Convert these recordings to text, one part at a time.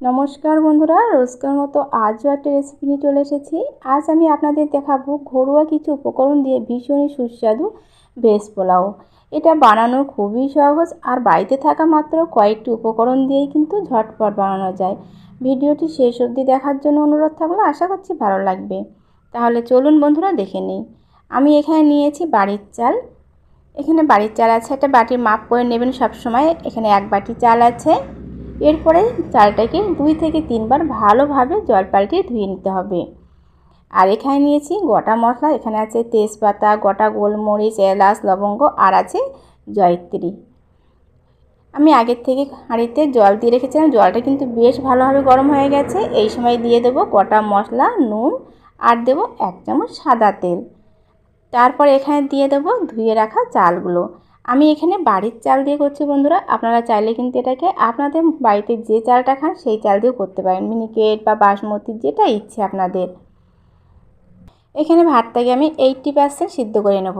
নমস্কার বন্ধুরা, রোজকার মতো আজও একটা রেসিপি নিয়ে চলে এসেছি। আজ আমি আপনাদের দেখাবো ঘরোয়া কিছু উপকরণ দিয়ে ভীষণই সুস্বাদু ভেজ পোলাও। এটা বানানো খুবই সহজ আর বাড়িতে থাকা মাত্র কয়েকটি উপকরণ দিয়েই কিন্তু ঝটপট বানানো যায়। ভিডিওটি শেষ অবধি দেখার জন্য অনুরোধ থাকল, আশা করছি ভালো লাগবে। তাহলে চলুন বন্ধুরা, দেখে নিই। আমি এখানে নিয়েছি বাড়ির চাল। এখানে বাড়ির চাল আছে, একটা বাটির মাপ করে নেবেন সবসময়। এখানে এক বাটি চাল আছে। এরপরে চালটাকে দুই থেকে তিনবার ভালোভাবে জল পাল্টিয়ে ধুয়ে নিতে হবে। আর এখানে নিয়েছি গোটা মশলা, এখানে আছে তেজপাতা, গোটা গোলমরিচ, এলাচ, লবঙ্গ আর আছে জয়ত্রী। আমি আগের থেকে হাঁড়িতে জল দিয়ে রেখেছিলাম, জলটা কিন্তু বেশ ভালোভাবে গরম হয়ে গেছে। এই সময় দিয়ে দেবো গোটা মশলা, নুন আর দেবো এক চামচ সাদা তেল। তারপর এখানে দিয়ে দেবো ধুয়ে রাখা চালগুলো। আমি এখানে বাড়ির চাল দিয়ে করছি বন্ধুরা। আপনারা চাইলে কিন্তু এটাকে আপনাদের বাড়িতে যে চালটা খান, সেই চাল দিয়েও করতে পারেন। মিনিকেট বা বাসমতি, যেটা ইচ্ছে আপনাদের। এখানে ভাতটাকে আমি এইটটি পার্সেন্ট সিদ্ধ করে নেব।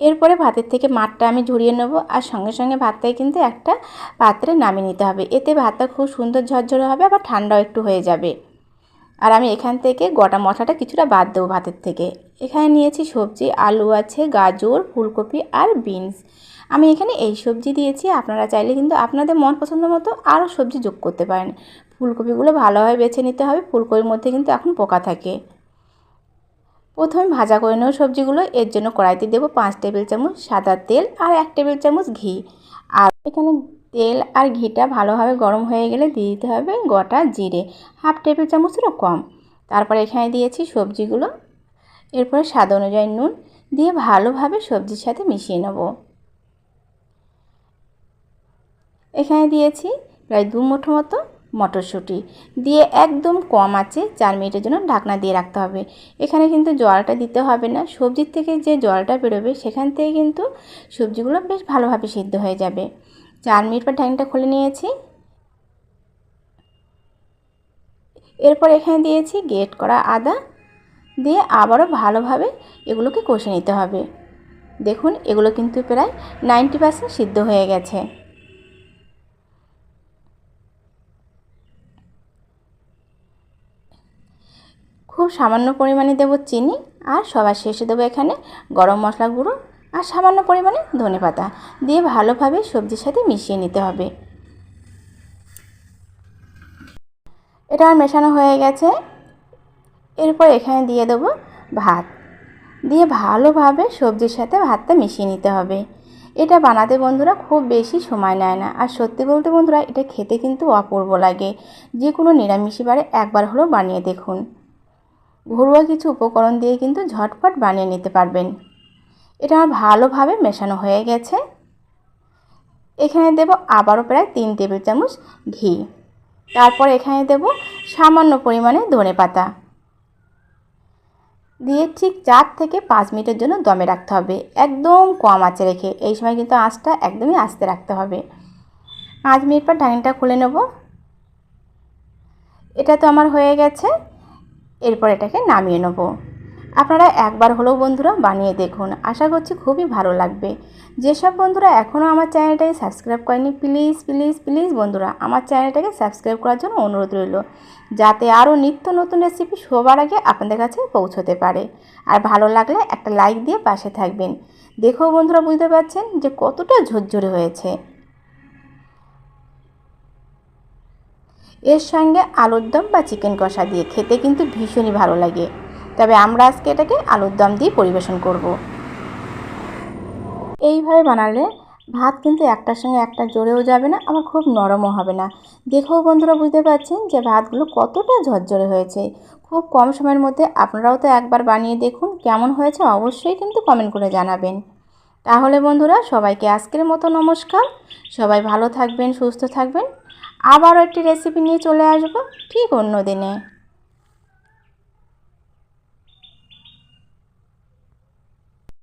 এরপরে ভাতের থেকে মাঠটা আমি ঝরিয়ে নেব আর সঙ্গে সঙ্গে ভাতটাই কিন্তু একটা পাত্রে নামিয়ে নিতে হবে। এতে ভাতটা খুব সুন্দর ঝরঝরে হবে আবার ঠান্ডাও একটু হয়ে যাবে। আর আমি এখান থেকে গোটা মশলাটা কিছুটা বাদ দেবো ভাতের থেকে। এখানে নিয়েছি সবজি, আলু আছে, গাজর, ফুলকপি আর বিনস। আমি এখানে এই সবজি দিয়েছি, আপনারা চাইলে কিন্তু আপনাদের মন পছন্দ মতো আরও সবজি যোগ করতে পারেন। ফুলকপিগুলো ভালোভাবে বেছে নিতে হবে, ফুলকপির মধ্যে কিন্তু এখন পোকা থাকে। প্রথমে ভাজা করে নেব সবজিগুলো, এর জন্য কড়াইতে দেবো পাঁচ টেবিল চামচ সাদা তেল আর এক টেবিল চামচ ঘি। আর এখানে তেল আর ঘিটা ভালোভাবে গরম হয়ে গেলে দিয়ে দিতে হবে গোটা জিরে, হাফ টেবিল চামচেরও কম। তারপর এখানে দিয়েছি সবজিগুলো। এরপরে স্বাদ অনুযায়ী নুন দিয়ে ভালোভাবে সবজির সাথে মিশিয়ে নেব। এখানে দিয়েছি প্রায় দু মুঠো মতো মটরশুঁটি। দিয়ে একদম কম আছে, চার মিনিটের জন্য ঢাকনা দিয়ে রাখতে হবে। এখানে কিন্তু জলটা দিতে হবে না, সবজির থেকে যে জলটা বেরোবে সেখান থেকে কিন্তু সবজিগুলো বেশ ভালোভাবে সিদ্ধ হয়ে যাবে। চার মিনিট পর ঢাকনাটা খুলে নিয়েছি। এরপর এখানে দিয়েছি গেট করা আদা। দিয়ে আবারও ভালোভাবে এগুলোকে কষে নিতে হবে। দেখুন, এগুলো কিন্তু প্রায় নাইনটি পার্সেন্ট সিদ্ধ হয়ে গেছে। খুব সামান্য পরিমাণে দেবো চিনি আর সবার শেষে দেবো এখানে গরম মশলা গুঁড়ো। আর সামান্য পরিমাণে ধনে পাতা দিয়ে ভালোভাবে সবজির সাথে মিশিয়ে নিতে হবে। এটা আর মেশানো হয়ে গেছে। এরপর এখানে দিয়ে দেবো ভাত। দিয়ে ভালোভাবে সবজির সাথে ভাতটা মিশিয়ে নিতে হবে। এটা বানাতে বন্ধুরা খুব বেশি সময় নেয় না। আর সত্যি বলতে বন্ধুরা, এটা খেতে কিন্তু অপূর্ব লাগে। যে কোনো নিরামিষি বারে একবার হলেও বানিয়ে দেখুন। ঘরোয়া কিছু উপকরণ দিয়ে কিন্তু ঝটপট বানিয়ে নিতে পারবেন। এটা আমার ভালোভাবে মেশানো হয়ে গেছে। এখানে দেব আবারও প্রায় তিন টেবিল চামচ ঘি। তারপর এখানে দেব সামান্য পরিমাণে ধনে পাতা। দিয়ে ঠিক চার থেকে পাঁচ মিনিটের জন্য দমে রাখতে হবে। একদম কম আঁচে রেখে। এই সময় কিন্তু আঁচটা একদমই আস্তে রাখতে হবে। পাঁচ মিনিট পর ঢাকনিটা খুলে নেব। এটা তো আমার হয়ে গেছে। এরপর এটাকে নামিয়ে নেব। আপনারা একবার হলেও বন্ধুরা বানিয়ে দেখুন। আশা করছি খুবই ভালো লাগবে। যেসব বন্ধুরা এখনও আমার চ্যানেলটাকে সাবস্ক্রাইব করেনি, প্লিজ প্লিজ প্লিজ বন্ধুরা আমার চ্যানেলটাকে সাবস্ক্রাইব করার জন্য অনুরোধ রইল। যাতে আরও নিত্য নতুন রেসিপি সবার আগে আপনাদের কাছে পৌঁছতে পারে। আর ভালো লাগলে একটা লাইক দিয়ে পাশে থাকবেন। দেখেও বন্ধুরা বুঝতে পারছেন যে কতটা ঝরঝরে হয়েছে। এর সঙ্গে আলুর দম বা চিকেন কষা দিয়ে খেতে কিন্তু ভীষণই ভালো লাগে। তবে আমরা আজকে এটাকে আলুর দম দিয়ে পরিবেশন করব। এইভাবে বানালে ভাত কিন্তু একটার সঙ্গে একটা জোরেও যাবে না, আবার খুব নরমও হবে না। দেখেও বন্ধুরা, বুঝতে পারছেন যে ভাতগুলো কতটা ঝরঝরে হয়েছে। খুব কম সময়ের মধ্যে আপনারাও তো একবার বানিয়ে দেখুন কেমন হয়েছে অবশ্যই কিন্তু কমেন্ট করে জানাবেন। তাহলে বন্ধুরা, সবাইকে আজকের মতো নমস্কার। সবাই ভালো থাকবেন, সুস্থ থাকবেন। আবারও একটি রেসিপি নিয়ে চলে আসব ঠিক অন্য দিনে।